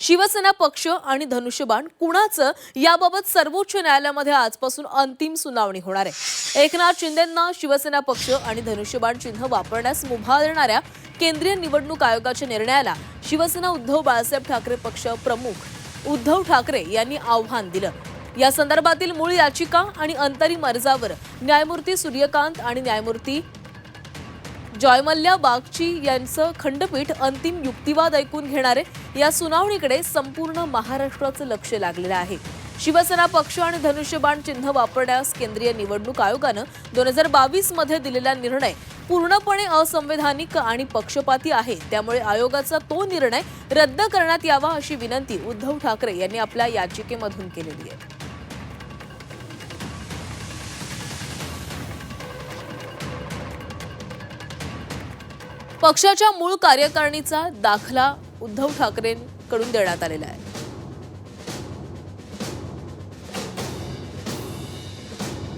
शिवसेना पक्ष आणि धनुष्यबाण कुणाचं? याबाबत सर्वोच्च न्यायालयामध्ये आजपासून अंतिम सुनावणी होणार आहे. एकनाथ शिंदेंना शिवसेना पक्ष आणि धनुष्यबाण चिन्ह वापरण्यास मुभा देणाऱ्या केंद्रीय निवडणूक आयोगाच्या निर्णयाला शिवसेना उद्धव बाळासाहेब ठाकरे पक्ष प्रमुख उद्धव ठाकरे यांनी आव्हान दिलं. या संदर्भातील मूळ याचिका आणि अंतरिम अर्जावर न्यायमूर्ती सूर्यकांत आणि न्यायमूर्ती जॉयमल्ल्या बागची यांचं खंडपीठ अंतिम युक्तिवाद ऐकून घेणारे या सुनावणीकडे संपूर्ण महाराष्ट्राचं लक्ष लागलेलं आहे. शिवसेना पक्ष आणि धनुष्यबाण चिन्ह वापरण्यास केंद्रीय निवडणूक आयोगानं दोन हजार बावीसमध्ये दिलेला निर्णय पूर्णपणे असंवैधानिक आणि पक्षपाती आहे. त्यामुळे आयोगाचा तो निर्णय रद्द करण्यात यावा अशी विनंती उद्धव ठाकरे यांनी आपल्या याचिकेमधून केलेली आहे. पक्षाच्या मूळ कार्यकारिणीचा दाखला उद्धव ठाकरेंकडून देण्यात आलेला आहे.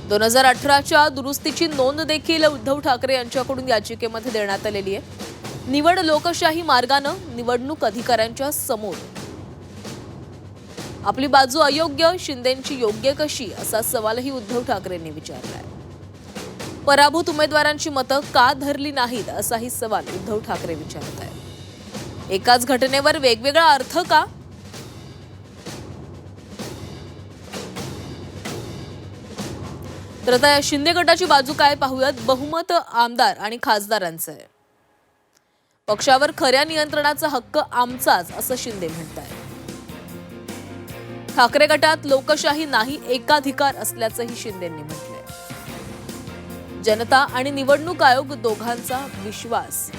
दोन हजार अठराच्या दुरुस्तीची नोंद देखील उद्धव ठाकरे यांच्याकडून याचिकेमध्ये देण्यात आलेली आहे. निवड लोकशाही मार्गानं निवडणूक अधिकाऱ्यांच्या समोर. आपली बाजू अयोग्य शिंदेची योग्य कशी असा सवालही उद्धव ठाकरेंनी विचारलाय. पराभूत उमेदवारांची मतं का धरली नाहीत असाही सवाल उद्धव ठाकरे विचारत आहेत. एकाच घटनेवर वेगवेगळा अर्थ का? तर आता या शिंदे गटाची बाजू काय पाहूयात? बहुमत आमदार आणि खासदारांचं. आहे पक्षावर खऱ्या नियंत्रणाचा हक्क आमचाच असं शिंदे म्हणत आहे ठाकरे गटात लोकशाही नाही एकाधिकार असल्याचंही शिंदेंनी म्हटलंय. जनता आणि निवडणूक आयोग दोघांचा विश्वास.